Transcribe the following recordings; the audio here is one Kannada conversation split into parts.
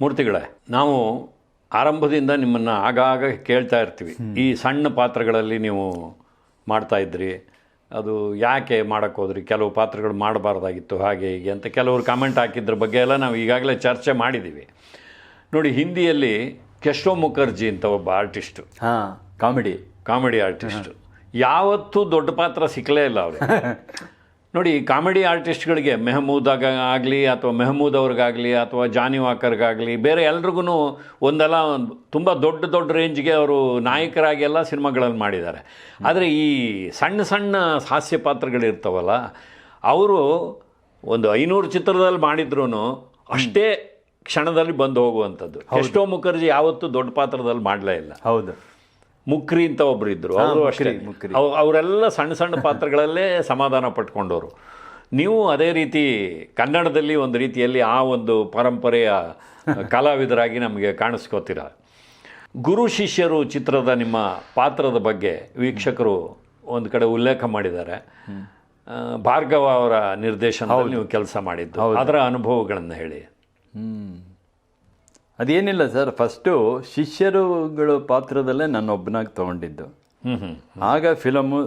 ಮೂರ್ತಿಗಳೇ ನಾವು ಆರಂಭದಿಂದ ನಿಮ್ಮನ್ನು ಆಗಾಗ ಕೇಳ್ತಾ ಇರ್ತೀವಿ. ಈ ಸಣ್ಣ ಪಾತ್ರಗಳಲ್ಲಿ ನೀವು ಮಾಡ್ತಾ ಇದ್ರಿ. ಅದು ಯಾಕೆ ಮಾಡಕ್ಕೆ ಹೋದ್ರಿ? ಕೆಲವು ಪಾತ್ರಗಳು ಮಾಡಬಾರ್ದಾಗಿತ್ತು ಹಾಗೆ ಹೀಗೆ ಅಂತ ಕೆಲವರು ಕಾಮೆಂಟ್ ಹಾಕಿದ್ರ ಬಗ್ಗೆ ಎಲ್ಲ ನಾವು ಈಗಾಗಲೇ ಚರ್ಚೆ ಮಾಡಿದ್ದೀವಿ ನೋಡಿ ಹಿಂದಿಯಲ್ಲಿ ಕೆಶೋ ಮುಖರ್ಜಿ ಅಂತ ಒಬ್ಬ ಆರ್ಟಿಸ್ಟು ಹಾಂ ಕಾಮಿಡಿ. ಕಾಮಿಡಿ ಆರ್ಟಿಸ್ಟು ಯಾವತ್ತೂ ದೊಡ್ಡ ಪಾತ್ರ ಸಿಕ್ಕಲೇ ಇಲ್ಲ ಅವರು ನೋಡಿ ಕಾಮಿಡಿ ಆರ್ಟಿಸ್ಟ್ಗಳಿಗೆ ಮೆಹಮೂದಾಗ ಆಗಲಿ ಅಥವಾ ಮೆಹಮೂದ್ ಅವ್ರಿಗಾಗಲಿ ಅಥವಾ ಜಾನಿ ವಾಕರ್ಗಾಗಲಿ ಬೇರೆ ಎಲ್ರಿಗೂ ಒಂದಲ್ಲ ಒಂದು ತುಂಬ ದೊಡ್ಡ ದೊಡ್ಡ ರೇಂಜ್ಗೆ ಅವರು ನಾಯಕರಾಗಿ ಎಲ್ಲ ಸಿನಿಮಾಗಳನ್ನು ಮಾಡಿದ್ದಾರೆ. ಆದರೆ ಈ ಸಣ್ಣ ಸಣ್ಣ ಹಾಸ್ಯ ಪಾತ್ರಗಳಿರ್ತಾವಲ್ಲ ಅವರು ಒಂದು ಐನೂರು ಚಿತ್ರದಲ್ಲಿ ಮಾಡಿದ್ರೂ ಅಷ್ಟೇ ಕ್ಷಣದಲ್ಲಿ ಬಂದು ಹೋಗುವಂಥದ್ದು. ಎಷ್ಟೋ ಮುಖರ್ಜಿ ಯಾವತ್ತೂ ದೊಡ್ಡ ಪಾತ್ರದಲ್ಲಿ ಮಾಡಲೇ ಇಲ್ಲ. ಹೌದು. ಮುಕ್ರಿ ಅಂತ ಒಬ್ರು ಇದ್ರು. ಅವರು ಅಷ್ಟೇ. ಅವರೆಲ್ಲ ಸಣ್ಣ ಸಣ್ಣ ಪಾತ್ರಗಳಲ್ಲೇ ಸಮಾಧಾನ ಪಟ್ಕೊಂಡವರು ನೀವು ಅದೇ ರೀತಿ ಕನ್ನಡದಲ್ಲಿ ಒಂದು ರೀತಿಯಲ್ಲಿ ಆ ಒಂದು ಪರಂಪರೆಯ ಕಲಾವಿದರಾಗಿ ನಮಗೆ ಕಾಣಿಸ್ಕೋತೀರ. ಗುರು ಶಿಷ್ಯರು ಚಿತ್ರದ ನಿಮ್ಮ ಪಾತ್ರದ ಬಗ್ಗೆ ವೀಕ್ಷಕರು ಒಂದು ಕಡೆ ಉಲ್ಲೇಖ ಮಾಡಿದ್ದಾರೆ. ಭಾರ್ಗವ ಅವರ ನಿರ್ದೇಶನದಲ್ಲಿ ನೀವು ಕೆಲಸ ಮಾಡಿದ್ದು. ಅದರ ಅನುಭವಗಳನ್ನು ಹೇಳಿ. ಅದೇನಿಲ್ಲ ಸರ್ ಫಸ್ಟು ಶಿಷ್ಯರುಗಳ ಪಾತ್ರದಲ್ಲೇ ನಾನು ಒಬ್ಬನಾಗಿ ತೊಗೊಂಡಿದ್ದು ಹ್ಞೂ ಹ್ಞೂ ಆಗ ಫಿಲಮು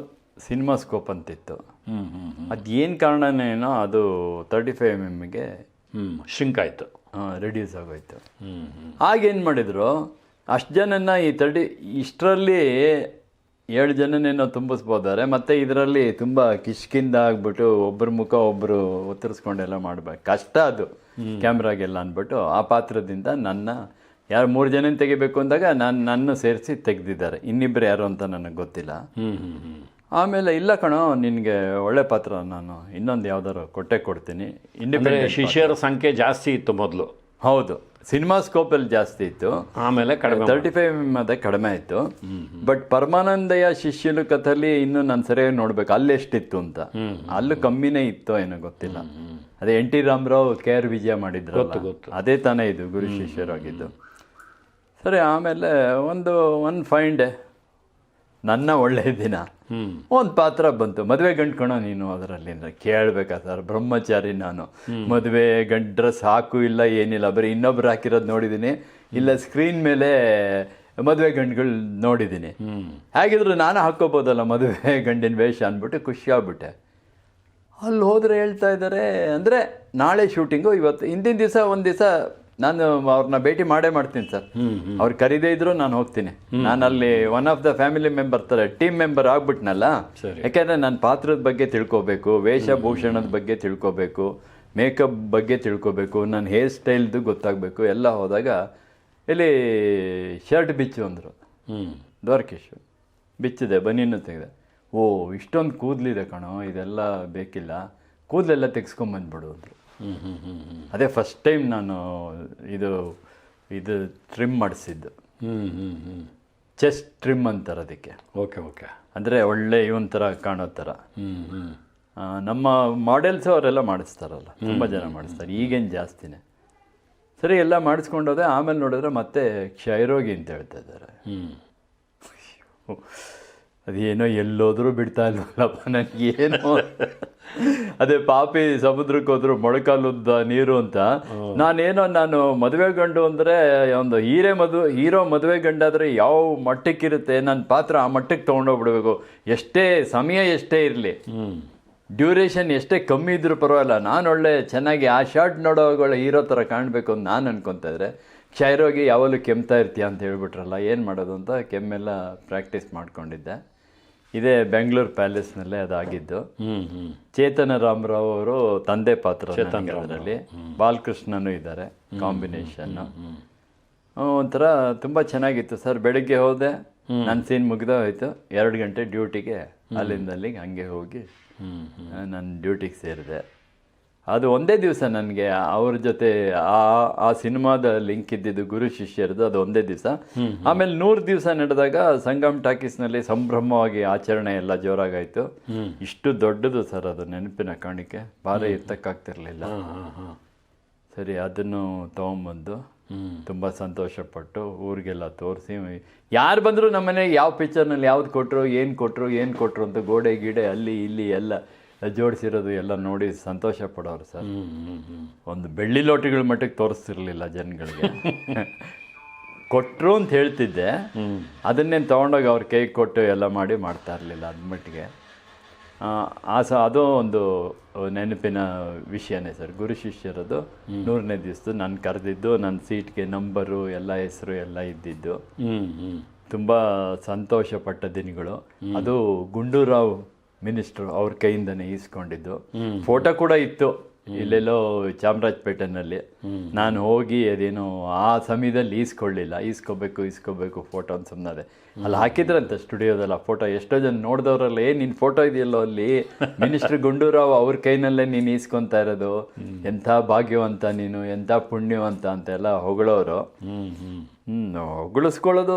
ಸಿನಿಮಾ ಸ್ಕೋಪ್ ಅಂತಿತ್ತು. ಹ್ಞೂ ಹ್ಞೂ ಅದೇನು ಕಾರಣನೇನೋ ಅದು ತರ್ಟಿ ಫೈವ್ ಎಂ ಎಮ್ಗೆ ಹ್ಞೂ ಶಿಂಕ್ ಆಯಿತು. ರೆಡ್ಯೂಸ್ ಆಗೋಯ್ತು. ಹ್ಞೂ ಹ್ಞೂ ಆಗೇನು ಮಾಡಿದರು ಅಷ್ಟು ಜನನ ಈ ತರ್ಟಿ ಇಷ್ಟರಲ್ಲಿ ಏಳು ಜನನೇನೋ ತುಂಬಿಸ್ಬೋದಾರೆ ಮತ್ತು ಇದರಲ್ಲಿ ತುಂಬ ಕಿಷ್ಕಿಂದ ಆಗ್ಬಿಟ್ಟು ಒಬ್ಬರ ಮುಖ ಒಬ್ಬರು ಒತ್ತರಿಸ್ಕೊಂಡೆಲ್ಲ ಮಾಡಬೇಕು. ಕಷ್ಟ ಅದು. ಕ್ಯಾಮ್ರಾಗೆಲ್ಲ ಅಂದ್ಬಿಟ್ಟು ಆ ಪಾತ್ರದಿಂದ ನನ್ನ ಯಾರು ಮೂರು ಜನ ತೆಗಿಬೇಕು ಅಂದಾಗ ನಾನು ನನ್ನ ಸೇರಿಸಿ ತೆಗೆದಿದ್ದಾರೆ. ಇನ್ನಿಬ್ಬರು ಯಾರು ಅಂತ ನನಗೆ ಗೊತ್ತಿಲ್ಲ. ಆಮೇಲೆ ಇಲ್ಲ ಕಣೋ ನಿನಗೆ ಒಳ್ಳೆ ಪಾತ್ರ ನಾನು ಇನ್ನೊಂದು ಯಾವ್ದಾದ್ರು ಕೊಟ್ಟೆ ಕೊಡ್ತೀನಿ. ಇನ್ನಿಬ್ರೆ ಶಿಷ್ಯರ ಸಂಖ್ಯೆ ಜಾಸ್ತಿ ಇತ್ತು ಮೊದಲು. ಹೌದು. ಸಿನಿಮಾ ಸ್ಕೋಪಲ್ಲಿ ಜಾಸ್ತಿ ಇತ್ತು. ಆಮೇಲೆ ಕಡಿಮೆ ತರ್ಟಿ ಫೈವ್ ಅದೇ ಕಡಿಮೆ ಇತ್ತು ಬಟ್ ಪರಮಾನಂದಯ ಶಿಷ್ಯಲು ಕಥಲ್ಲಿ ಇನ್ನು ನಾನು ಸರಿಯಾಗಿ ನೋಡ್ಬೇಕು. ಅಲ್ಲಿ ಎಷ್ಟಿತ್ತು ಅಂತ. ಅಲ್ಲೂ ಕಮ್ಮಿನೇ ಇತ್ತು ಏನೋ ಗೊತ್ತಿಲ್ಲ. ಅದೇ N T Ramarao K R Vijaya ಮಾಡಿದ್ರು ಅದೇ ತಾನೇ ಇದು ಗುರು ಶಿಷ್ಯರಾಗಿದ್ದು. ಸರಿ ಆಮೇಲೆ ಒಂದು ಒನ್ ಫೈನ್ ಡೇ ನನ್ನ ಒಳ್ಳೆ ದಿನ. ಒಂದು ಪಾತ್ರ ಬಂತು. ಮದುವೆ ಗಂಟ್ಕೊಣ ನೀನು ಅದರಲ್ಲಿ ಕೇಳಬೇಕಾ ಸರ್? ಬ್ರಹ್ಮಚಾರಿ ನಾನು. ಮದುವೆ ಗಂಟು ಡ್ರೆಸ್ ಹಾಕು ಇಲ್ಲ ಏನಿಲ್ಲ. ಬರೀ ಇನ್ನೊಬ್ರು ಹಾಕಿರೋದು ನೋಡಿದ್ದೀನಿ ಇಲ್ಲ ಸ್ಕ್ರೀನ್ ಮೇಲೆ ಮದುವೆ ಗಂಡುಗಳು ನೋಡಿದ್ದೀನಿ ಹೇಗಿದ್ರು ನಾನು ಹಾಕ್ಕೋಬೋದಲ್ಲ ಮದುವೆ ಗಂಡಿನ ವೇಷ ಅಂದ್ಬಿಟ್ಟು ಖುಷಿ ಆಗ್ಬಿಟ್ಟೆ ಅಲ್ಲಿ ಹೋದ್ರೆ ಹೇಳ್ತಾ ಇದ್ದಾರೆ ಅಂದರೆ ನಾಳೆ ಶೂಟಿಂಗು ಇವತ್ತು. ಹಿಂದಿನ ದಿವಸ ಒಂದು ದಿವಸ ನಾನು ಅವ್ರನ್ನ ಭೇಟಿ ಮಾಡೇ ಮಾಡ್ತೀನಿ ಸರ್. ಅವ್ರು ಕರೀದೇ ಇದ್ರು ನಾನು ಹೋಗ್ತೀನಿ. ನಾನು ಅಲ್ಲಿ one of the family member ತರ ಟೀಮ್ ಮೆಂಬರ್ ಆಗ್ಬಿಟ್ನಲ್ಲ ಯಾಕಂದ್ರೆ ನನ್ನ ಪಾತ್ರದ ಬಗ್ಗೆ ತಿಳ್ಕೊಬೇಕು ವೇಷಭೂಷಣದ ಬಗ್ಗೆ ತಿಳ್ಕೊಬೇಕು ಮೇಕಪ್ ಬಗ್ಗೆ ತಿಳ್ಕೊಬೇಕು ನನ್ನ ಹೇರ್ ಸ್ಟೈಲ್ದು ಗೊತ್ತಾಗಬೇಕು ಎಲ್ಲ ಹೋದಾಗ ಇಲ್ಲಿ ಶರ್ಟ್ ಬಿಚ್ಚು ಅಂದರು. ಹ್ಞೂ ದ್ವಾರಕೇಶು ಬಿಚ್ಚಿದೆ ಬನ್ನಿನ್ನು ತೆಗೆದೆ. ಓ ಇಷ್ಟೊಂದು ಕೂದಲಿದೆ ಕಣೋ ಇದೆಲ್ಲ ಬೇಕಿಲ್ಲ. ಕೂದಲೆಲ್ಲ ತೆಗೆಸ್ಕೊಂಬಂದ್ಬಿಡು ಅಂದರು. ಅದೇ ಫಸ್ಟ್ ಟೈಮ್ ನಾನು ಇದು ಇದು ಟ್ರಿಮ್ ಮಾಡಿಸಿದ್ದು. ಹ್ಞೂ ಹ್ಞೂ ಹ್ಞೂ ಚೆಸ್ಟ್ ಟ್ರಿಮ್ ಅಂತಾರೆ ಅದಕ್ಕೆ. ಓಕೆ ಓಕೆ ಅಂದರೆ ಒಳ್ಳೆ ಇವನ್ ಥರ ಕಾಣೋ ಥರ ಹ್ಞೂ ಹ್ಞೂ ನಮ್ಮ ಮಾಡೆಲ್ಸ್ ಅವರೆಲ್ಲ ಮಾಡಿಸ್ತಾರಲ್ಲ ತುಂಬ ಜನ ಮಾಡಿಸ್ತಾರೆ ಈಗೇನು ಜಾಸ್ತಿನೇ. ಸರಿ ಎಲ್ಲ ಮಾಡಿಸ್ಕೊಂಡೋದೆ ಆಮೇಲೆ ನೋಡಿದ್ರೆ ಮತ್ತೆ ಕ್ಷಯರೋಗಿ ಅಂತ ಹೇಳ್ತಾ ಇದ್ದಾರೆ. ಹ್ಞೂ ಅದೇನೋ ಎಲ್ಲೋದ್ರೂ ಬಿಡ್ತಾ ಇಲ್ವಲ್ಲಪ್ಪ ನನಗೇನೋ ಅದೇ ಪಾಪಿ ಸಮುದ್ರಕ್ಕೆ ಹೋದ್ರು ಮೊಳಕಾಲುದ್ದ ನೀರು ಅಂತ. ನಾನೇನೋ ನಾನು ಮದುವೆ ಗಂಡು ಅಂದರೆ ಒಂದು ಹೀರೆ ಮದುವೆ ಹೀರೋ ಮದುವೆ ಗಂಡಾದರೆ ಯಾವ ಮಟ್ಟಕ್ಕಿರುತ್ತೆ ನನ್ನ ಪಾತ್ರ ಆ ಮಟ್ಟಕ್ಕೆ ತೊಗೊಂಡೋಗ್ಬಿಡ್ಬೇಕು. ಎಷ್ಟೇ ಸಮಯ ಎಷ್ಟೇ ಇರಲಿ. ಡ್ಯೂರೇಷನ್ ಎಷ್ಟೇ ಕಮ್ಮಿ ಇದ್ರೂ ಪರವಾಗಿಲ್ಲ. ನಾನು ಒಳ್ಳೆ ಚೆನ್ನಾಗಿ ಆ ಶಾರ್ಟ್ ನೋಡೋಗಳ ಹೀರೋ ಥರ ಕಾಣಬೇಕು ಅಂತ ನಾನು ಅನ್ಕೊತಾ ಇದ್ರೆ ಕ್ಷಯರೋಗಿ ಯಾವಾಗಲೂ ಕೆಮ್ತಾ ಇರ್ತೀಯ ಅಂತ ಹೇಳ್ಬಿಟ್ರಲ್ಲ ಏನು ಮಾಡೋದು ಅಂತ ಕೆಮ್ಮೆಲ್ಲ ಪ್ರಾಕ್ಟೀಸ್ ಮಾಡ್ಕೊಂಡಿದ್ದೆ. ಇದೇ ಬೆಂಗಳೂರು ಪ್ಯಾಲೇಸ್ನಲ್ಲೇ ಅದಾಗಿದ್ದು. ಚೇತನ ರಾಮರಾವ್ ಅವರು ತಂದೆ ಪಾತ್ರ ಅದರಲ್ಲಿ. ಬಾಲಕೃಷ್ಣನೂ ಇದ್ದಾರೆ ಕಾಂಬಿನೇಷನ್ ಒಂಥರ ತುಂಬ ಚೆನ್ನಾಗಿತ್ತು ಸರ್. ಬೆಳಿಗ್ಗೆ ಹೋದೆ ನನ್ನ ಸೀನ್ ಮುಗ್ದ ಹೋಯ್ತು ಎರಡು ಗಂಟೆ ಡ್ಯೂಟಿಗೆ ಅಲ್ಲಿಂದ ಅಲ್ಲಿಗೆ ಹಂಗೆ ಹೋಗಿ ನಾನು ಡ್ಯೂಟಿಗೆ ಸೇರಿದೆ. ಅದು ಒಂದೇ ದಿವಸ ನನಗೆ ಅವ್ರ ಜೊತೆ ಆ ಆ ಸಿನಿಮಾದ ಲಿಂಕ್ ಇದ್ದಿದ್ದು ಗುರು ಶಿಷ್ಯರದು ಅದು ಒಂದೇ ದಿವಸ. ಆಮೇಲೆ ನೂರು ದಿವಸ ನಡೆದಾಗ ಸಂಗಮ್ ಟಾಕೀಸ್ನಲ್ಲಿ ಸಂಭ್ರಮವಾಗಿ ಆಚರಣೆ ಎಲ್ಲ ಜೋರಾಗಾಯ್ತು. ಇಷ್ಟು ದೊಡ್ಡದು ಸರ್ ಅದು ನೆನಪಿನ ಕಾಣಿಕೆ. ಭಾರಿ ಎತ್ತಕ್ಕಾಗ್ತಿರ್ಲಿಲ್ಲ ಸರಿ ಅದನ್ನು ತೊಗೊಂಬಂದು ತುಂಬ ಸಂತೋಷಪಟ್ಟು ಊರಿಗೆಲ್ಲ ತೋರಿಸಿ ಯಾರು ಬಂದರೂ ನಮ್ಮನೆ ಯಾವ ಪಿಕ್ಚರ್ನಲ್ಲಿ ಯಾವ್ದು ಕೊಟ್ಟರು ಏನು ಕೊಟ್ಟರು ಏನು ಕೊಟ್ಟರು ಅಂತ ಗೋಡೆ ಗಿಡೆ ಅಲ್ಲಿ ಇಲ್ಲಿ ಎಲ್ಲ ಜೋಡಿಸಿರೋದು ಎಲ್ಲ ನೋಡಿ ಸಂತೋಷ ಪಡೋರು ಸರ್. ಒಂದು ಬೆಳ್ಳಿ ಲೋಟಗಳ ಮಟ್ಟಿಗೆ ತೋರಿಸ್ತಿರ್ಲಿಲ್ಲ ಜನಗಳಿಗೆ. ಕೊಟ್ಟರು ಅಂತ ಹೇಳ್ತಿದ್ದೆ. ಅದನ್ನೇನು ತೊಗೊಂಡೋಗಿ ಅವ್ರ ಕೈ ಕೊಟ್ಟು ಎಲ್ಲ ಮಾಡಿ ಮಾಡ್ತಾ ಇರಲಿಲ್ಲ ಅದ್ ಮಟ್ಟಿಗೆ. ಆ, ಸ ಅದು ಒಂದು ನೆನಪಿನ ವಿಷಯನೇ ಸರ್. ಗುರು ಶಿಷ್ಯರದು ನೂರನೇ ದಿವಸದ್ದು ನಾನು ಕರೆದಿದ್ದು ನನ್ನ ಸೀಟ್ಗೆ ನಂಬರು ಎಲ್ಲ ಹೆಸರು ಎಲ್ಲ ಇದ್ದಿದ್ದು. ತುಂಬ ಸಂತೋಷಪಟ್ಟ ದಿನಗಳು. ಅದು ಗುಂಡೂರಾವ್ ಮಿನಿಸ್ಟ್ರು ಅವ್ರ ಕೈಯಿಂದನೇ ಈಸ್ಕೊಂಡಿದ್ದು. ಫೋಟೋ ಕೂಡ ಇತ್ತು. ಇಲ್ಲೆಲ್ಲೋ ಚಾಮರಾಜಪೇಟೆನಲ್ಲಿ. ನಾನು ಹೋಗಿ ಅದೇನು ಆ ಸಮಯದಲ್ಲಿ ಈಸ್ಕೊಳ್ಳಿಲ್ಲ. ಈಸ್ಕೋಬೇಕು ಈಸ್ಕೋಬೇಕು ಫೋಟೋ ಅಂತ ಸುಮ್ಮನೆ ಅಲ್ಲಿ ಹಾಕಿದ್ರಂತೆ ಸ್ಟುಡಿಯೋದಲ್ಲ ಫೋಟೋ. ಎಷ್ಟೋ ಜನ ನೋಡಿದವ್ರಲ್ಲ ಏ ನಿನ್ನ ಫೋಟೋ ಇದೆಯಲ್ಲೋ ಅಲ್ಲಿ? ಮಿನಿಸ್ಟರ್ ಗುಂಡೂರಾವ್ ಅವ್ರ ಕೈನಲ್ಲೇ ನೀನು ಈಸ್ಕೊಂತಾ ಇರೋದು. ಎಂಥ ಭಾಗ್ಯವಂತ ನೀನು ಎಂಥ ಪುಣ್ಯವಂತ ಅಂತೆಲ್ಲ ಹೊಗಳೋರು. ಹ್ಮ್ ಉಗುಳಿಸ್ಕೊಳ್ಳೋದು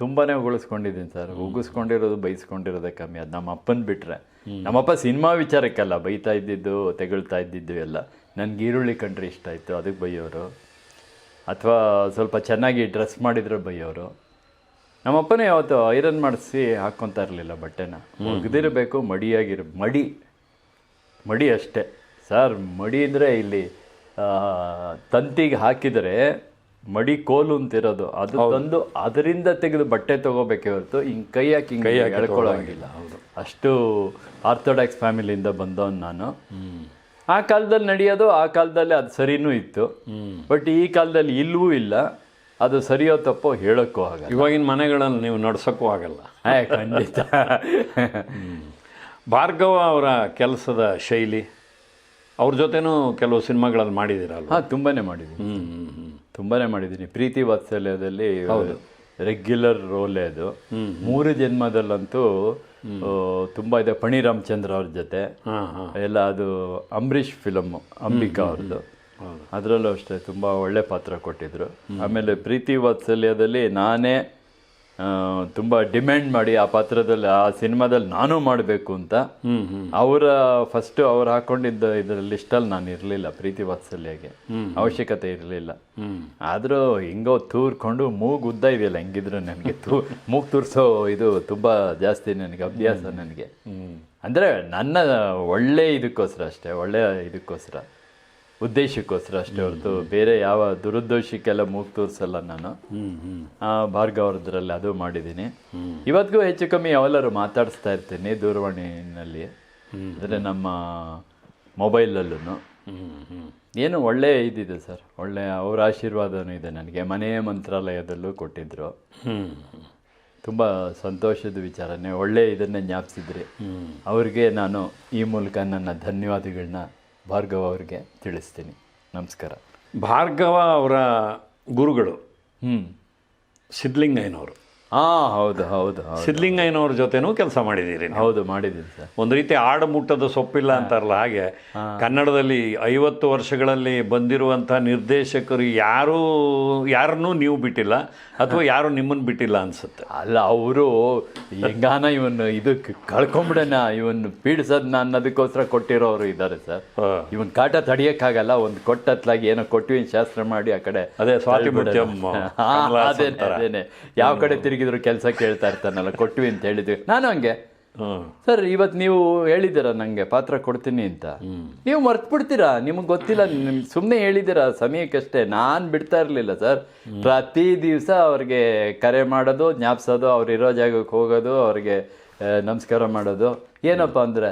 ತುಂಬಾ ಉಗುಳಿಸ್ಕೊಂಡಿದ್ದೀನಿ ಸರ್. ಉಗಿಸ್ಕೊಂಡಿರೋದು ಬೈಸ್ಕೊಂಡಿರೋದೇ ಕಮ್ಮಿ. ಅದು ನಮ್ಮ ಅಪ್ಪನ ಬಿಟ್ಟರೆ ನಮ್ಮಪ್ಪ ಸಿನಿಮಾ ವಿಚಾರಕ್ಕೆಲ್ಲ ಬೈತಾ ಇದ್ದಿದ್ದು ತೆಗಳ್ತಾ ಇದ್ದಿದ್ದು ಎಲ್ಲ. ನನಗೆ ಈರುಳ್ಳಿ ಕಂಡ್ರೆ ಇಷ್ಟ ಆಯಿತು ಅದಕ್ಕೆ ಬೈಯೋರು. ಅಥವಾ ಸ್ವಲ್ಪ ಚೆನ್ನಾಗಿ ಡ್ರೆಸ್ ಮಾಡಿದ್ರೆ ಬೈಯೋರು. ನಮ್ಮಪ್ಪನೇ ಯಾವತ್ತು ಐರನ್ ಮಾಡಿಸಿ ಹಾಕ್ಕೊತಾ ಇರಲಿಲ್ಲ ಬಟ್ಟೆನ. ಒಗ್ದಿರಬೇಕು ಮಡಿಯಾಗಿರ ಮಡಿ. ಮಡಿ ಅಷ್ಟೇ. ಸರ್ ಮಡಿ ಅಂದರೆ ಇಲ್ಲಿ ತಂತಿಗೆ ಹಾಕಿದರೆ ಮಡಿ ಕೋಲು ಅಂತಿರೋದು ಅದು ತಂದು ಅದರಿಂದ ತೆಗೆದು ಬಟ್ಟೆ ತಗೋಬೇಕೇ ಹೊರತು ಹಿಂಗೆ ಕೈ ಹಾಕಿ ಕೈ ಎಳ್ಕೊಳ್ಳೋಂಗಿಲ್ಲ ಅಷ್ಟು ಆರ್ಥೋಡಾಕ್ಸ್ ಫ್ಯಾಮಿಲಿಯಿಂದ ಬಂದವನು ನಾನು. ಆ ಕಾಲದಲ್ಲಿ ನಡೆಯೋದು ಆ ಕಾಲದಲ್ಲಿ ಅದು ಸರಿನೂ ಇತ್ತು. ಬಟ್ ಈ ಕಾಲದಲ್ಲಿ ಇಲ್ಲವೂ ಇಲ್ಲ. ಅದು ಸರಿಯೋ ತಪ್ಪೋ ಹೇಳೋಕ್ಕೂ ಆಗಲ್ಲ. ಇವಾಗಿನ ಮನೆಗಳಲ್ಲಿ ನೀವು ನಡ್ಸೋಕ್ಕೂ ಆಗಲ್ಲ. ಖಂಡಿತ. ಭಾರ್ಗವ ಅವರ ಕೆಲಸದ ಶೈಲಿ ಅವ್ರ ಜೊತೆನೂ ಕೆಲವು ಸಿನಿಮಾಗಳಲ್ಲಿ ಮಾಡಿದಿರಲ್ಲ ಹಾಂ ತುಂಬಾನೇ ಮಾಡಿದ್ದೀನಿ ಹ್ಞೂ ಹ್ಮ್. ತುಂಬಾನೇ ಮಾಡಿದ್ದೀನಿ. ಪ್ರೀತಿ ವಾತ್ಸಲ್ಯದಲ್ಲಿ ರೆಗ್ಯುಲರ್ ರೋಲೇ ಅದು. ಮೂರು ಜನ್ಮದಲ್ಲಂತೂ ತುಂಬ ಇದೆ ಪಣಿ ರಾಮಚಂದ್ರ ಅವ್ರ ಜೊತೆ. ಎಲ್ಲ ಅದು ಅಂಬರೀಷ್ ಫಿಲಮ್ ಅಂಬಿಕಾ ಅವ್ರದ್ದು ಅದರಲ್ಲೂ ಅಷ್ಟೇ ತುಂಬ ಒಳ್ಳೆ ಪಾತ್ರ ಕೊಟ್ಟಿದ್ರು. ಆಮೇಲೆ ಪ್ರೀತಿ ವಾತ್ಸಲ್ಯದಲ್ಲಿ ನಾನೇ ತುಂಬ ಡಿಮ್ಯಾಂಡ್ ಮಾಡಿ ಆ ಪಾತ್ರದಲ್ಲಿ ಆ ಸಿನಿಮಾದಲ್ಲಿ ನಾನು ಮಾಡಬೇಕು ಅಂತ. ಅವರ ಫಸ್ಟ್ ಅವ್ರು ಹಾಕೊಂಡಿದ್ದ ಇದರ ಲಿಸ್ಟಲ್ಲಿ ನಾನು ಇರಲಿಲ್ಲ ಪ್ರೀತಿ ವಾತ್ಸಲ್ಯಗೆ ಅವಶ್ಯಕತೆ ಇರಲಿಲ್ಲ. ಆದರೂ ಹಿಂಗೋ ತೂರ್ಕೊಂಡು ಮೂಗು ಉದ್ದ ಇದೆಯಲ್ಲ ಹೆಂಗಿದ್ರು ನನಗೆ ತೂ ಮೂಗು ತೂರಿಸೋ ಇದು ತುಂಬ ಜಾಸ್ತಿ ನನಗೆ ಅಭ್ಯಾಸ ನನಗೆ. ಅಂದರೆ ನನ್ನ ಒಳ್ಳೆ ಇದಕ್ಕೋಸ್ಕರ ಅಷ್ಟೇ ಒಳ್ಳೆ ಇದಕ್ಕೋಸ್ಕರ. ಉದ್ದೇಶಕ್ಕೋಸ್ಕರ ಅಷ್ಟೇ ಹೊರತು ಬೇರೆ ಯಾವ ದುರುದ್ದೇಶಕ್ಕೆಲ್ಲ ಮೂಗು ತೋರಿಸಲ್ಲ ನಾನು. ಆ, ಭಾರ್ಗವ್ ಅವ್ರದ್ರಲ್ಲಿ ಅದು ಮಾಡಿದ್ದೀನಿ. ಇವತ್ತಿಗೂ ಹೆಚ್ಚು ಕಮ್ಮಿ ಯಾವೆಲ್ಲರೂ ಮಾತಾಡಿಸ್ತಾ ಇರ್ತೀನಿ ದೂರವಾಣಿನಲ್ಲಿ. ಅಂದರೆ ನಮ್ಮ ಮೊಬೈಲಲ್ಲೂ ಏನು ಒಳ್ಳೆಯ ಇದಿದೆ ಸರ್. ಒಳ್ಳೆ ಅವ್ರ ಆಶೀರ್ವಾದನೂ ಇದೆ ನನಗೆ. ಮನೆಯ ಮಂತ್ರಾಲಯದಲ್ಲೂ ಕೊಟ್ಟಿದ್ರು. ಹ್ಮ್. ತುಂಬ ಸಂತೋಷದ ವಿಚಾರನೇ. ಒಳ್ಳೆಯ ಇದನ್ನೇ ಜ್ಞಾಪಿಸಿದ್ರಿ. ಅವ್ರಿಗೆ ನಾನು ಈ ಮೂಲಕ ನನ್ನ ಧನ್ಯವಾದಗಳನ್ನ ಭಾರ್ಗವ ಅವರಿಗೆ ತಿಳಿಸ್ತೀನಿ. ನಮಸ್ಕಾರ. ಭಾರ್ಗವ ಅವರ ಗುರುಗಳು ಹ್ಞೂ ಸಿದ್ಲಿಂಗಯ್ಯನವರು ಹಾಂ ಹೌದು ಹೌದು ಸಿದ್ಧಲಿಂಗಯ್ಯನವ್ರ ಸಿದ್ಲಿಂಗಯ್ಯನವ್ರ ಜೊತೆನೂ ಕೆಲಸ ಮಾಡಿದ್ದೀರಿ. ಹೌದು ಮಾಡಿದ್ದೀನಿ ಸರ್. ಒಂದು ರೀತಿ ಆಡು ಮುಟ್ಟದ ಸೊಪ್ಪಿಲ್ಲ ಅಂತಾರಲ್ಲ ಹಾಗೆ ಕನ್ನಡದಲ್ಲಿ ಐವತ್ತು ವರ್ಷಗಳಲ್ಲಿ ಬಂದಿರುವಂಥ ನಿರ್ದೇಶಕರು ಯಾರೂ ಯಾರನ್ನೂ ನೀವು ಬಿಟ್ಟಿಲ್ಲ ಅಥವಾ ಯಾರು ನಿಮ್ಮನ್ನು ಬಿಟ್ಟಿಲ್ಲ ಅನ್ಸುತ್ತೆ? ಅಲ್ಲ ಅವರು ಹೆಂಗಾನ ಇವನ್ ಇದಕ್ಕೆ ಕಳ್ಕೊಂಬಿಡೋಣ ಇವನ್ ಪೀಡಿಸೋದ್ನ ಅನ್ನೋದಕ್ಕೋಸ್ಕರ ಕೊಟ್ಟಿರೋರು ಇದ್ದಾರೆ ಸರ್. ಇವನ್ ಕಾಟ ತಡಿಯಕ್ಕಾಗಲ್ಲ ಒಂದು ಕೊಟ್ಟತ್ಲಾಗಿ ಏನೋ ಕೊಟ್ಟಿವಿ ಶಾಸ್ತ್ರ ಮಾಡಿ ಆ ಕಡೆ ಅದೇ ಸ್ವಾತಿ ಅದೇನೆ ಯಾವ ಕಡೆ ತಿರುಗಿದ್ರು ಕೆಲಸ ಕೇಳ್ತಾ ಇರ್ತಾನಲ್ಲ ಕೊಟ್ವಿ ಅಂತ ಹೇಳಿದ್ವಿ. ನಾನು ಹಂಗೆ. ಸರ್ ಇವತ್ತು ನೀವು ಹೇಳಿದ್ದೀರಾ ನನಗೆ ಪಾತ್ರ ಕೊಡ್ತೀನಿ ಅಂತ. ನೀವು ಮರ್ತು ಬಿಡ್ತೀರಾ ನಿಮಗೆ ಗೊತ್ತಿಲ್ಲ ನಿಮ್ ಸುಮ್ಮನೆ ಹೇಳಿದ್ದೀರಾ ಸಮಯಕ್ಕಷ್ಟೇ? ನಾನು ಬಿಡ್ತಾ ಇರಲಿಲ್ಲ ಸರ್. ಪ್ರತಿ ದಿವಸ ಅವ್ರಿಗೆ ಕರೆ ಮಾಡೋದು ಜ್ಞಾಪಿಸೋದು ಅವ್ರು ಇರೋ ಜಾಗಕ್ಕೆ ಹೋಗೋದು ಅವ್ರಿಗೆ ನಮಸ್ಕಾರ ಮಾಡೋದು. ಏನಪ್ಪ ಅಂದರೆ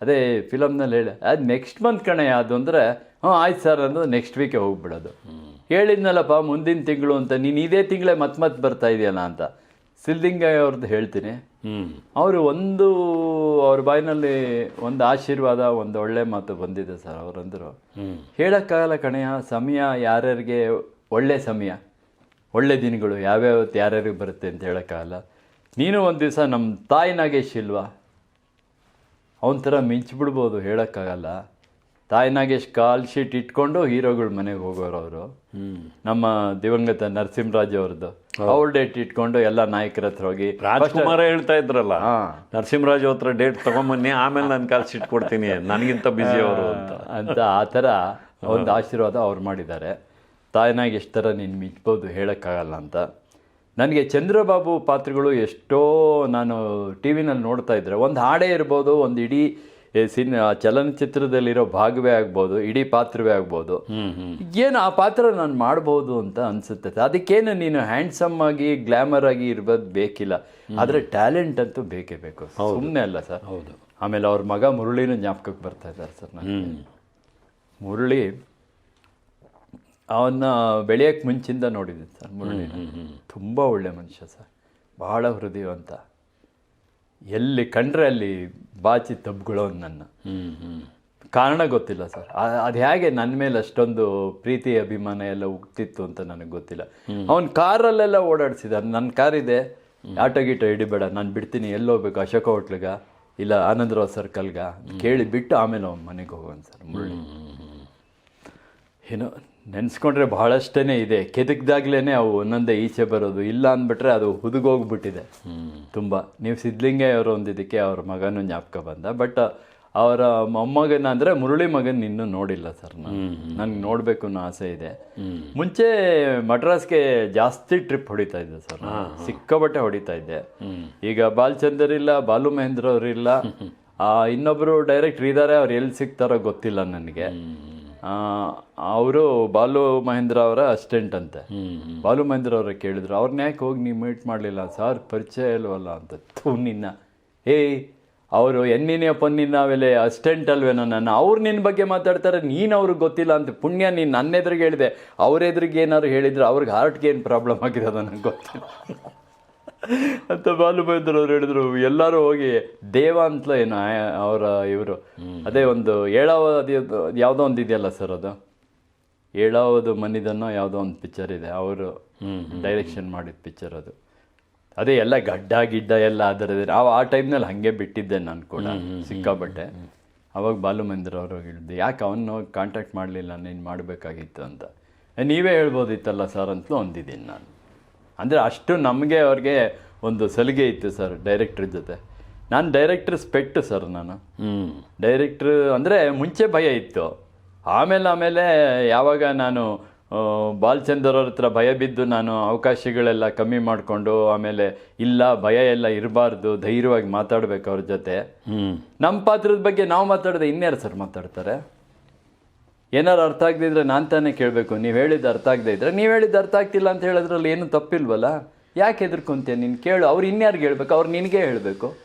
ಅದೇ ಫಿಲಮ್ನಲ್ಲಿ ಹೇಳಿ ಅದು ನೆಕ್ಸ್ಟ್ ಮಂತ್ ಕಣೆ ಅದು ಅಂದರೆ ಹ್ಞೂ ಆಯ್ತು ಸರ್ ಅಂದು ನೆಕ್ಸ್ಟ್ ವೀಕೆ ಹೋಗ್ಬಿಡೋದು. ಹೇಳಿದ್ನಲ್ಲಪ್ಪ ಮುಂದಿನ ತಿಂಗಳು ಅಂತ ನೀನು ಇದೇ ತಿಂಗಳೇ ಮತ್ತೆ ಮತ್ತೆ ಬರ್ತಾ ಇದೆಯಲ್ಲ ಅಂತ. ಸಿದ್ಲಿಂಗಯ್ಯ ಅವ್ರದ್ದು ಹೇಳ್ತೀನಿ. ಅವರು ಒಂದು ಅವ್ರ ಬಾಯಿನಲ್ಲಿ ಒಂದು ಆಶೀರ್ವಾದ ಒಂದು ಒಳ್ಳೆ ಮಾತು ಬಂದಿದೆ ಸರ್ ಅವರಂದರು. ಹೇಳೋಕ್ಕಾಗಲ್ಲ ಕಣೆಯ ಸಮಯ ಯಾರ್ಯಾರಿಗೆ ಒಳ್ಳೆ ಸಮಯ ಒಳ್ಳೆ ದಿನಗಳು ಯಾವ್ಯಾವತ್ತು ಯಾರ್ಯಾರಿಗೆ ಬರುತ್ತೆ ಅಂತ ಹೇಳೋಕ್ಕಾಗಲ್ಲ. ನೀನು ಒಂದು ದಿವಸ ನಮ್ಮ ತಾಯಿ ನಾಗೇಶ್ ಇಲ್ವಾ? ಅವನ ಥರ ಮಿಂಚ್ಬಿಡ್ಬೋದು ಹೇಳೋಕ್ಕಾಗಲ್ಲ. ತಾಯಿ ನಾಗೇಶ್ ಕಾಲ್ ಶೀಟ್ ಇಟ್ಕೊಂಡು ಹೀರೋಗಳ ಮನೆಗೆ ಹೋಗೋರು ಅವರು. ನಮ್ಮ ದಿವಂಗತ ನರಸಿಂಹರಾಜ್ ಅವ್ರದ್ದು. ಅವ್ರ ಡೇಟ್ ಇಟ್ಕೊಂಡು ಎಲ್ಲ ನಾಯಕರ ಹತ್ರ ಹೋಗಿ. ರಾಜ್ಕುಮಾರ ಹೇಳ್ತಾ ಇದ್ರಲ್ಲ. ನರಸಿಂಹರಾಜ್ ಹತ್ರ ಡೇಟ್ ತಗೊಂಬನ್ನಿ ಆಮೇಲೆ ನಾನು ಕಾಲ್ ಸಿಟ್ ಕೊಡ್ತೀನಿ ನನಗಿಂತ ಬ್ಯುಸಿ ಅವರು ಅಂತ. ಅಂತ ಆ ಥರ ಒಂದು ಆಶೀರ್ವಾದ ಅವ್ರು ಮಾಡಿದ್ದಾರೆ. ತಾಯಿನಾಗ ಎಷ್ಟು ಥರ ನೀನು ಮಿಚ್ಬೋದು ಹೇಳೋಕ್ಕಾಗಲ್ಲ ಅಂತ. ನನಗೆ ಚಂದ್ರಬಾಬು ಪಾತ್ರಗಳು ಎಷ್ಟೋ ನಾನು ಟಿ ವಿನಲ್ಲಿ ನೋಡ್ತಾ ಇದ್ದರೆ ಒಂದು ಹಾಡೇ ಇರ್ಬೋದು ಒಂದು ಇಡೀ ಏ, ಸಿನ್ ಆ ಚಲನಚಿತ್ರದಲ್ಲಿರೋ ಭಾಗವೇ ಆಗ್ಬೋದು ಇಡೀ ಪಾತ್ರವೇ ಆಗ್ಬೋದು. ಏನು ಆ ಪಾತ್ರ ನಾನು ಮಾಡ್ಬೋದು ಅಂತ ಅನ್ಸುತ್ತೆ. ಅದಕ್ಕೇನು ನೀನು ಹ್ಯಾಂಡ್ಸಮ್ ಆಗಿ ಗ್ಲಾಮರ್ ಆಗಿ ಇರ್ಬೋದು ಬೇಕಿಲ್ಲ. ಆದರೆ ಟ್ಯಾಲೆಂಟ್ ಅಂತೂ ಬೇಕೇ ಬೇಕು. ಸುಮ್ಮನೆ ಅಲ್ಲ ಸರ್. ಹೌದು. ಆಮೇಲೆ ಅವ್ರ ಮಗ ಮುರುಳಿನೂ ಜ್ಞಾಪಕಕ್ಕೆ ಬರ್ತಾ ಇದ್ದಾರೆ ಸರ್ ನನಗೆ. ಮುರುಳಿ ಅವನ್ನ ಬೆಳೆಯೋಕ್ಕೆ ಮುಂಚಿಂದ ನೋಡಿದ್ದೀನಿ ಸರ್ ಮುರುಳಿ ತುಂಬ ಒಳ್ಳೆ ಮನುಷ್ಯ ಸರ್. ಬಹಳ ಹೃದಯವಂತ. ಎಲ್ಲಿ ಕಂಡ್ರೆ ಅಲ್ಲಿ ಬಾಚಿ ತಬ್ಗಳವನು ನನ್ನ. ಕಾರಣ ಗೊತ್ತಿಲ್ಲ ಸರ್. ಅದು ಹೇಗೆ ನನ್ನ ಮೇಲೆ ಅಷ್ಟೊಂದು ಪ್ರೀತಿ, ಅಭಿಮಾನ ಎಲ್ಲ ಉಗ್ತಿತ್ತು ಅಂತ ನನಗೆ ಗೊತ್ತಿಲ್ಲ. ಅವನ ಕಾರಲ್ಲೆಲ್ಲ ಓಡಾಡ್ಸಿದ ನನ್ನ ಕಾರ್ ಇದೆ ಆಟೋ ಗೀಟೋ ಹಿಡಿಬೇಡ. ನಾನು ಬಿಡ್ತೀನಿ. ಎಲ್ಲಿ ಹೋಗ್ಬೇಕು? ಅಶೋಕ ಹೋಟ್ಲಿಗ? ಇಲ್ಲ ಆನಂದರಾವ್ ಸರ್ಕಲ್ಗ? ಕೇಳಿ ಬಿಟ್ಟು ಆಮೇಲೆ ಅವನ ಮನೆಗೆ ಹೋಗೋಣ ಸರ್. ಏನೋ ನೆನೆಸ್ಕೊಂಡ್ರೆ ಬಹಳಷ್ಟೇ ಇದೆ. ಕೆದಕ್ದಾಗ್ಲೇ ಅವು ಒಂದೊಂದೇ ಈಚೆ ಬರೋದು. ಇಲ್ಲ ಅಂದ್ಬಿಟ್ರೆ ಅದು ಹುದುಗೋಗ್ಬಿಟ್ಟಿದೆ. ತುಂಬ. ನೀವು ಸಿದ್ಲಿಂಗಯ್ಯ ಅವರು ಒಂದಿದ್ದಕ್ಕೆ ಅವ್ರ ಮಗನೂ ಜ್ಞಾಪಕ ಬಂದ. ಬಟ್ ಅವರ ಮೊಮ್ಮಗನ ಅಂದರೆ ಮುರಳಿ ಮಗನ ಇನ್ನೂ ನೋಡಿಲ್ಲ ಸರ್ ನಾನು. ನನಗೆ ನೋಡಬೇಕು ಅನ್ನೋ ಆಸೆ ಇದೆ. ಮುಂಚೆ ಮಡ್ರಾಸ್ಗೆ ಜಾಸ್ತಿ ಟ್ರಿಪ್ ಹೊಡಿತಾ ಇದ್ದೆ ಸರ್ ನಾನು. ಸಿಕ್ಕಾಪಟ್ಟೆ ಹೊಡಿತಾ ಇದ್ದೆ. ಈಗ ಬಾಲ್ಚಂದರ್ ಇಲ್ಲ ಬಾಲು ಮಹೇಂದ್ರ ಅವರಿಲ್ಲ ಇನ್ನೊಬ್ಬರು ಡೈರೆಕ್ಟ್ರ್ ಇದ್ದಾರೆ ಅವ್ರು ಎಲ್ಲಿ ಸಿಗ್ತಾರೋ ಗೊತ್ತಿಲ್ಲ ನನಗೆ. ಅವರು ಬಾಲು ಮಹೇಂದ್ರ ಅವರ ಅಸಿಸ್ಟೆಂಟ್ ಅಂತೆ. ಬಾಲು ಮಹೇಂದ್ರ ಅವರ ಕೇಳಿದ್ರು ಅವ್ರನ್ನ ಯಾಕೆ ಹೋಗಿ ನೀವು ಮೀಟ್ ಮಾಡಲಿಲ್ಲ? ಸರ್ ಪರಿಚಯ ಇಲ್ವಲ್ಲ ಅಂತ. ತು ನಿನ್ನ. ಏಯ್ ಅವರು ಎನ್ನಿನ ನಿನ್ನ ಆಮೇಲೆ ಅಸ್ಟೆಂಟ್ ಅಲ್ವೇನೋ ನಾನು ಅವ್ರು ನಿನ್ನ ಬಗ್ಗೆ ಮಾತಾಡ್ತಾರೆ ನೀನು ಅವ್ರಿಗೆ ಗೊತ್ತಿಲ್ಲ ಅಂತ. ಪುಣ್ಯ ನೀನು ನನ್ನ ಎದುರಿಗೆ ಹೇಳಿದೆ. ಅವ್ರ ಎದುರಿಗೆ ಏನಾದ್ರು ಹೇಳಿದ್ರೆ ಅವ್ರಿಗೆ ಹಾರ್ಟ್ಗೆ ಏನು ಪ್ರಾಬ್ಲಮ್ ಆಗಿದೆ ನನಗೆ ಗೊತ್ತಿಲ್ಲ. ಅಂತ ಬಾಲು ಮಹೇಂದ್ರ ಅವ್ರು ಹೇಳಿದ್ರು. ಎಲ್ಲರೂ ಹೋಗಿ ದೇವ ಅಂತ ಏನೋ ಅವರ ಇವರು. ಅದೇ ಒಂದು ಏಳಾವದು ಯಾವುದೋ ಒಂದು ಇದೆಯಲ್ಲ ಸರ್ ಅದು? ಏಳಾವದು ಮನಿದನ್ನೋ ಯಾವುದೋ ಒಂದು ಪಿಕ್ಚರ್ ಇದೆ. ಅವರು ಡೈರೆಕ್ಷನ್ ಮಾಡಿದ ಪಿಕ್ಚರ್ ಅದು. ಅದೇ ಎಲ್ಲ ಗಡ್ಡ ಗಿಡ್ಡ ಎಲ್ಲ ಅದರದೇ ನಾವು ಆ ಟೈಮ್ನಲ್ಲಿ ಹಾಗೆ ಬಿಟ್ಟಿದ್ದೆ ನಾನು ಕೂಡ. ಸಿಕ್ಕಾಬಟ್ಟೆ ಅವಾಗ ಬಾಲು ಮಹೇಂದ್ರ ಅವರು ಹೇಳಿದ್ದೆ ಯಾಕೆ ಅವನು ಕಾಂಟ್ಯಾಕ್ಟ್ ಮಾಡಲಿಲ್ಲ? ನೀನು ಮಾಡಬೇಕಾಗಿತ್ತು ಅಂತ. ನೀವೇ ಹೇಳ್ಬೋದಿತ್ತಲ್ಲ ಸರ್ ಅಂತಲೂ ಒಂದಿದ್ದೀನಿ ನಾನು. ಅಂದರೆ ಅಷ್ಟು ನಮಗೆ ಅವ್ರಿಗೆ ಒಂದು ಸಲಿಗೆ ಇತ್ತು ಸರ್ ಡೈರೆಕ್ಟ್ರ್ ಜೊತೆ. ನಾನು ಡೈರೆಕ್ಟ್ರ್ ಸ್ಪೆಟ್ಟು ಸರ್ ನಾನು. ಡೈರೆಕ್ಟ್ರ್ ಅಂದರೆ ಮುಂಚೆ ಭಯ ಇತ್ತು. ಆಮೇಲೆ ಆಮೇಲೆ ಯಾವಾಗ ನಾನು ಬಾಲ್ಚಂದರ್ ಅವ್ರ ಹತ್ರ ಭಯ ಬಿದ್ದು ನಾನು ಅವಕಾಶಗಳೆಲ್ಲ ಕಮ್ಮಿ ಮಾಡಿಕೊಂಡು ಆಮೇಲೆ ಇಲ್ಲ ಭಯ ಎಲ್ಲ ಇರಬಾರ್ದು ಧೈರ್ಯವಾಗಿ ಮಾತಾಡ್ಬೇಕು ಅವ್ರ ಜೊತೆ. ನಮ್ಮ ಪಾತ್ರದ ಬಗ್ಗೆ ನಾವು ಮಾತಾಡಿದ್ರೆ ಇನ್ಯಾರು ಸರ್ ಮಾತಾಡ್ತಾರೆ? ಏನಾರು ಅರ್ಥ ಆಗದಿದ್ರೆ ನಾನು ತಾನೇ ಕೇಳಬೇಕು. ನೀವು ಹೇಳಿದ್ದು ಅರ್ಥ ಆಗದೆ ಇದ್ರೆ ನೀವು ಹೇಳಿದ್ದು ಅರ್ಥ ಆಗ್ತಿಲ್ಲ ಅಂತ ಹೇಳೋದ್ರಲ್ಲಿ ಏನು ತಪ್ಪಿಲ್ವಲ್ಲ? ಯಾಕೆ ಹೆದರ್ಕೊಂತೀಯ ನೀನು ಕೇಳು. ಅವ್ರು ಇನ್ಯಾರಿಗೆ ಹೇಳ್ಬೇಕು? ಅವ್ರು ನಿನಗೆ ಹೇಳಬೇಕು.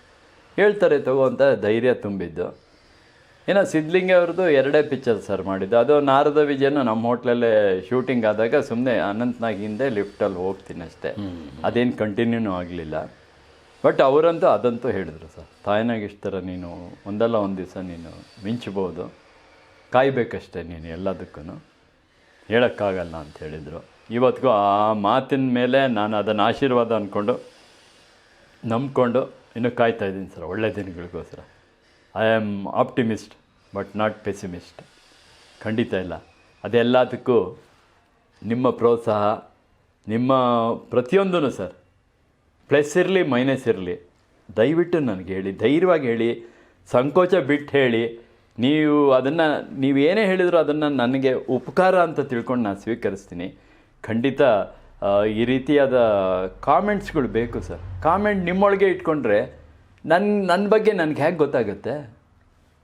ಹೇಳ್ತಾರೆ ತಗೋ ಅಂತ ಧೈರ್ಯ ತುಂಬಿದ್ದು. ಏನೋ ಸಿದ್ಲಿಂಗ ಅವ್ರದ್ದು ಎರಡೇ ಪಿಕ್ಚರ್ ಸರ್ ಮಾಡಿದ್ದು. ಅದು ನಾರದ ವಿಜಯನ ನಮ್ಮ ಹೋಟ್ಲಲ್ಲೇ ಶೂಟಿಂಗ್ ಆದಾಗ ಸುಮ್ಮನೆ ಅನಂತ್ನಾಗ್ ಹಿಂದೆ ಲಿಫ್ಟಲ್ಲಿ ಹೋಗ್ತೀನಿ ಅಷ್ಟೇ. ಅದೇನು ಕಂಟಿನ್ಯೂನೂ ಆಗಲಿಲ್ಲ. ಬಟ್ ಅವರಂತೂ ಅದಂತೂ ಹೇಳಿದ್ರು ಸರ್. ತಾಯಿನಾಗಿಷ್ಟರ ಥರ ನೀನು ಒಂದಲ್ಲ ಒಂದು ದಿವಸ ನೀನು ಮಿಂಚ್ಬೋದು. ಕಾಯ್ಬೇಕಷ್ಟೇ ನೀನು ಎಲ್ಲದಕ್ಕೂ ಹೇಳೋಕ್ಕಾಗಲ್ಲ ಅಂತ ಹೇಳಿದರು. ಇವತ್ತಿಗೂ ಆ ಮಾತಿನ ಮೇಲೆ ನಾನು ಅದನ್ನು ಆಶೀರ್ವಾದ ಅಂದ್ಕೊಂಡು ನಂಬ್ಕೊಂಡು ಇನ್ನೂ ಕಾಯ್ತಾ ಇದ್ದೀನಿ ಸರ್, ಒಳ್ಳೆ ದಿನಗಳಿಗೋಸ್ಕರ. I am optimist but not pessimist ಖಂಡಿತ ಇಲ್ಲ. ಅದೆಲ್ಲದಕ್ಕೂ ನಿಮ್ಮ ಪ್ರೋತ್ಸಾಹ, ನಿಮ್ಮ ಪ್ರತಿಯೊಂದೂ ಸರ್, ಪ್ಲಸ್ ಇರಲಿ, ಮೈನಸ್ ಇರಲಿ, ದಯವಿಟ್ಟು ನನಗೆ ಹೇಳಿ, ಧೈರ್ಯವಾಗಿ ಹೇಳಿ, ಸಂಕೋಚ ಬಿಟ್ಟು ಹೇಳಿ ನೀವು ಅದನ್ನು ಏನೇ ಹೇಳಿದ್ರು ಅದನ್ನು ನನಗೆ ಉಪಕಾರ ಅಂತ ತಿಳ್ಕೊಂಡು ನಾನು ಸ್ವೀಕರಿಸ್ತೀನಿ. ಖಂಡಿತ ಈ ರೀತಿಯಾದ ಕಾಮೆಂಟ್ಸ್ಗಳು ಬೇಕು ಸರ್. ಕಾಮೆಂಟ್ ನಿಮ್ಮೊಳಗೆ ಇಟ್ಕೊಂಡ್ರೆ ನನ್ನ ನನ್ನ ಬಗ್ಗೆ ನನಗೆ ಹೇಗೆ ಗೊತ್ತಾಗುತ್ತೆ?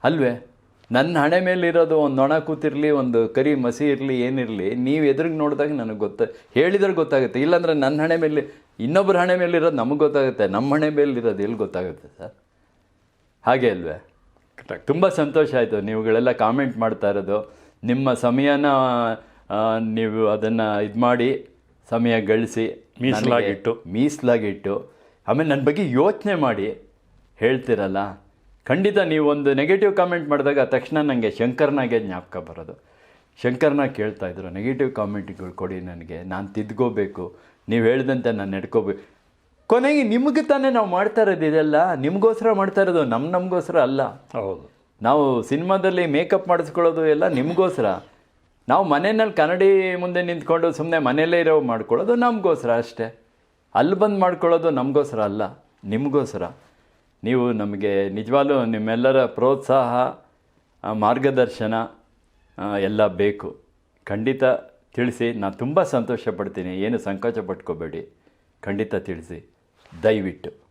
ಅಲ್ವೇ? ನನ್ನ ಹಣೆ ಮೇಲಿರೋದು ಒಂದು ನೊಣ ಕೂತಿರಲಿ, ಒಂದು ಕರಿ ಮಸಿ ಇರಲಿ, ಏನಿರಲಿ, ನೀವು ಎದುರಿಗೆ ನೋಡಿದಾಗ ನನಗೆ ಗೊತ್ತ, ಹೇಳಿದ್ರೆ ಗೊತ್ತಾಗುತ್ತೆ. ಇಲ್ಲಾಂದರೆ ನನ್ನ ಹಣೆ ಮೇಲೆ ಇನ್ನೊಬ್ಬರ ಹಣೆ ಮೇಲಿರೋದು ನಮಗೆ ಗೊತ್ತಾಗುತ್ತೆ ನಮ್ಮ ಹಣೆ ಮೇಲಿರೋದು ಎಲ್ಲಿ ಗೊತ್ತಾಗುತ್ತೆ ಸರ್? ಹಾಗೆ ಅಲ್ವೇ? ತುಂಬ ಸಂತೋಷ ಆಯಿತು ನೀವುಗಳೆಲ್ಲ ಕಾಮೆಂಟ್ ಮಾಡ್ತಾ ಇರೋದು. ನಿಮ್ಮ ಸಮಯನ ನೀವು ಅದನ್ನು ಇದು ಮಾಡಿ ಸಮಯ ಗಳಿಸಿ ಮೀಸಲಾಗಿಟ್ಟು. ಮೀಸಲಾಗಿಟ್ಟು. ಆಮೇಲೆ ನನ್ನ ಬಗ್ಗೆ ಯೋಚನೆ ಮಾಡಿ ಹೇಳ್ತಿರಲ್ಲ? ಖಂಡಿತ ನೀವು ಒಂದು ನೆಗೆಟಿವ್ ಕಾಮೆಂಟ್ ಮಾಡಿದಾಗ ತಕ್ಷಣ ನನಗೆ ಶಂಕರ್ನಾಗೆ ಜ್ಞಾಪಕ ಬರೋದು. ಶಂಕರ್ನ ಕೇಳ್ತಾ ಇದ್ರು ನೆಗೆಟಿವ್ ಕಾಮೆಂಟ್ಗಳು ಕೊಡಿ ನನಗೆ ನಾನು ತಿದ್ಕೋಬೇಕು. ನೀವು ಹೇಳಿದಂತೆ ನಾನು ನಡ್ಕೋಬೇಕು. ಕೊನೆಗೆ ನಿಮಗೆ ತಾನೇ ನಾವು ಮಾಡ್ತಾ ಇರೋದು ಇದೆಲ್ಲ? ನಿಮಗೋಸ್ಕರ ಮಾಡ್ತಾ ಇರೋದು ನಮ್ಮ ನಮಗೋಸ್ಕರ ಅಲ್ಲ. ಹೌದು. ನಾವು ಸಿನಿಮಾದಲ್ಲಿ ಮೇಕಪ್ ಮಾಡಿಸ್ಕೊಳ್ಳೋದು ಎಲ್ಲ ನಿಮಗೋಸ್ಕರ. ನಾವು ಮನೆಯಲ್ಲಿ ಕನ್ನಡಿ ಮುಂದೆ ನಿಂತ್ಕೊಂಡು ಸುಮ್ಮನೆ ಮನೆಯಲ್ಲೇ ಇರೋ ಮಾಡ್ಕೊಳ್ಳೋದು ನಮಗೋಸ್ಕರ ಅಷ್ಟೇ. ಅಲ್ಲಿ ಬಂದು ಮಾಡ್ಕೊಳ್ಳೋದು ನಮಗೋಸ್ಕರ ಅಲ್ಲ ನಿಮಗೋಸ್ಕರ. ನೀವು ನಮಗೆ ನಿಜವಾಗ್ಲೂ ನಿಮ್ಮೆಲ್ಲರ ಪ್ರೋತ್ಸಾಹ ಮಾರ್ಗದರ್ಶನ ಎಲ್ಲ ಬೇಕು. ಖಂಡಿತ ತಿಳಿಸಿ ನಾನು ತುಂಬ ಸಂತೋಷ ಪಡ್ತೀನಿ ಏನು ಸಂಕೋಚ ಪಟ್ಕೋಬೇಡಿ. ಖಂಡಿತ ತಿಳಿಸಿ. ದಯವಿಟ್ಟು.